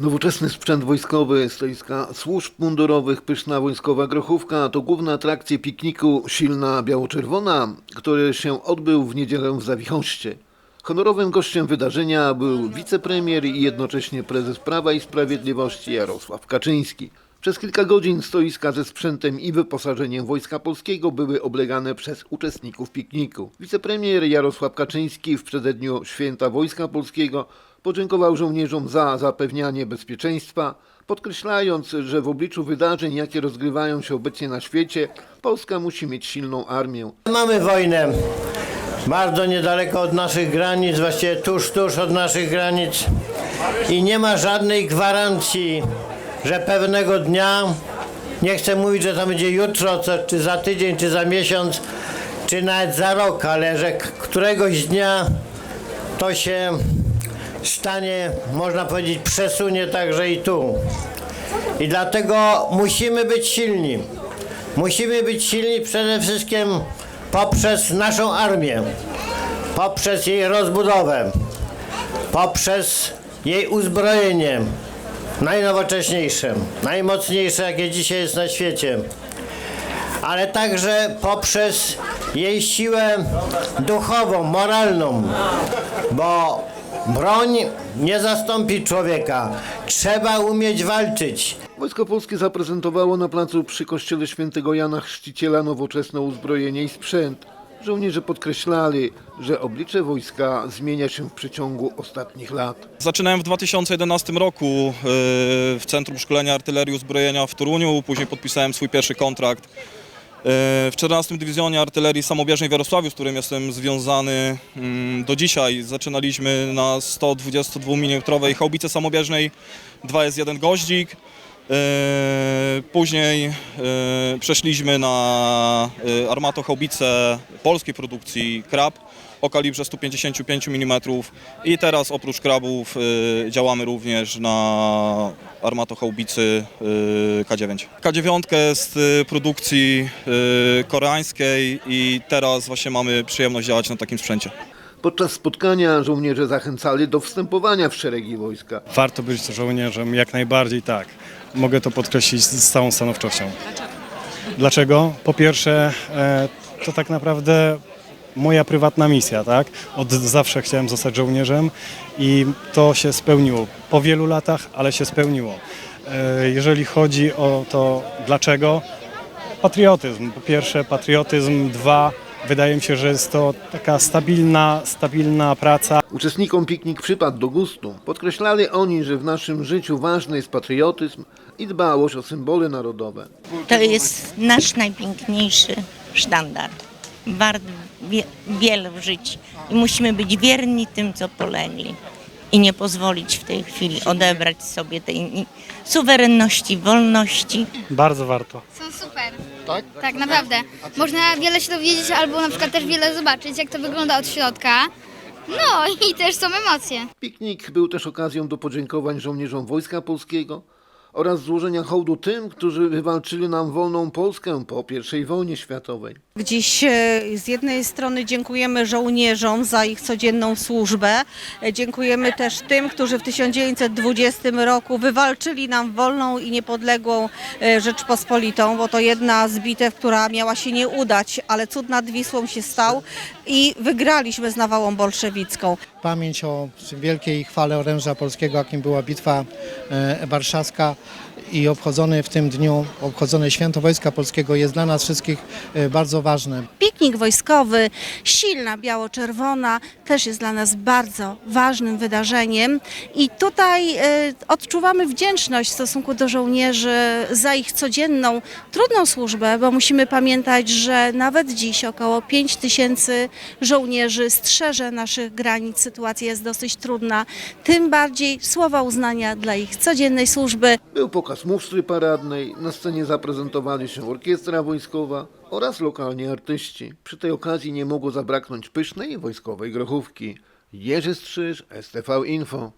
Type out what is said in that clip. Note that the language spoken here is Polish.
Nowoczesny sprzęt wojskowy, stoiska służb mundurowych, pyszna wojskowa grochówka to główne atrakcje pikniku Silna Biało-Czerwona, który się odbył w niedzielę w Zawichoście. Honorowym gościem wydarzenia był wicepremier i jednocześnie prezes Prawa i Sprawiedliwości Jarosław Kaczyński. Przez kilka godzin stoiska ze sprzętem i wyposażeniem Wojska Polskiego były oblegane przez uczestników pikniku. Wicepremier Jarosław Kaczyński w przededniu Święta Wojska Polskiego podziękował żołnierzom za zapewnianie bezpieczeństwa, podkreślając, że w obliczu wydarzeń, jakie rozgrywają się obecnie na świecie, Polska musi mieć silną armię. Mamy wojnę bardzo niedaleko od naszych granic, właściwie tuż, tuż od naszych granic i nie ma żadnej gwarancji, że pewnego dnia, nie chcę mówić, że to będzie jutro, co- czy za tydzień, czy za miesiąc, czy nawet za rok, ale że któregoś dnia to się stanie, można powiedzieć, przesunie także i tu. I dlatego musimy być silni. Musimy być silni przede wszystkim poprzez naszą armię, poprzez jej rozbudowę, poprzez jej uzbrojenie najnowocześniejsze, najmocniejsze, jakie dzisiaj jest na świecie, ale także poprzez jej siłę duchową, moralną, bo broń nie zastąpi człowieka. Trzeba umieć walczyć. Wojsko Polskie zaprezentowało na placu przy kościele świętego Jana Chrzciciela nowoczesne uzbrojenie i sprzęt. Żołnierze podkreślali, że oblicze wojska zmienia się w przeciągu ostatnich lat. Zaczynałem w 2011 roku yy, w Centrum Szkolenia Artylerii i Uzbrojenia w Toruniu, później podpisałem swój pierwszy kontrakt yy, w 14 Dywizjonie Artylerii Samobieżnej w Jarosławiu, z którym jestem związany mm, do dzisiaj. Zaczynaliśmy na 122 mm haubicy samobieżnej 2S1 Goździk. Yy, Później yy, przeszliśmy na yy, armatohaubicę polskiej produkcji Krab o kalibrze 155 mm i teraz oprócz krabów działamy również na armatohaubicy yy, K9. K9 z produkcji koreańskiej i teraz właśnie mamy przyjemność działać na takim sprzęcie. Podczas spotkania żołnierze zachęcali do wstępowania w szeregi wojska. Warto być żołnierzem, jak najbardziej tak. Mogę to podkreślić z całą stanowczością. Dlaczego? Po pierwsze, e, to tak naprawdę moja prywatna misja, tak? Od zawsze chciałem zostać żołnierzem i to się spełniło. Po wielu latach, ale się spełniło. E, Jeżeli chodzi o to dlaczego, patriotyzm. Po pierwsze patriotyzm, dwa, wydaje mi się, że jest to taka stabilna, stabilna praca. Uczestnikom piknik przypadł do gustu. Podkreślali oni, że w naszym życiu ważny jest patriotyzm i dbałość o symbole narodowe. To jest nasz najpiękniejszy sztandar. Wart wie, wiele żyć i musimy być wierni tym, co polegli. I nie pozwolić w tej chwili odebrać sobie tej suwerenności, wolności. Bardzo warto. Są super. Tak? Tak, naprawdę. Można wiele się dowiedzieć albo na przykład też wiele zobaczyć, jak to wygląda od środka. No i też są emocje. Piknik był też okazją do podziękowań żołnierzom Wojska Polskiego oraz złożenia hołdu tym, którzy wywalczyli nam wolną Polskę po I wojnie światowej. Dziś e, z jednej strony dziękujemy żołnierzom za ich codzienną służbę. E, Dziękujemy też tym, którzy w 1920 roku wywalczyli nam wolną i niepodległą e, Rzeczpospolitą, bo to jedna z bitew, która miała się nie udać, ale cud nad Wisłą się stał i wygraliśmy z nawałą bolszewicką. Pamięć o wielkiej chwale oręża polskiego, jakim była bitwa e, warszawska i obchodzone w tym dniu, obchodzone święto Wojska Polskiego jest dla nas wszystkich e, bardzo ważne. Piknik wojskowy, silna biało-czerwona, też jest dla nas bardzo ważnym wydarzeniem. I tutaj e, odczuwamy wdzięczność w stosunku do żołnierzy za ich codzienną, trudną służbę, bo musimy pamiętać, że nawet dziś około 5 tysięcy żołnierzy strzeże naszych granic. Sytuacja jest dosyć trudna. Tym bardziej słowa uznania dla ich codziennej służby. Był pokaz musztry paradnej, na scenie zaprezentowali się orkiestra wojskowa oraz lokalni artyści. Przy tej okazji nie mogło zabraknąć pysznej wojskowej grochówki. Jerzy Strzyż, STV Info.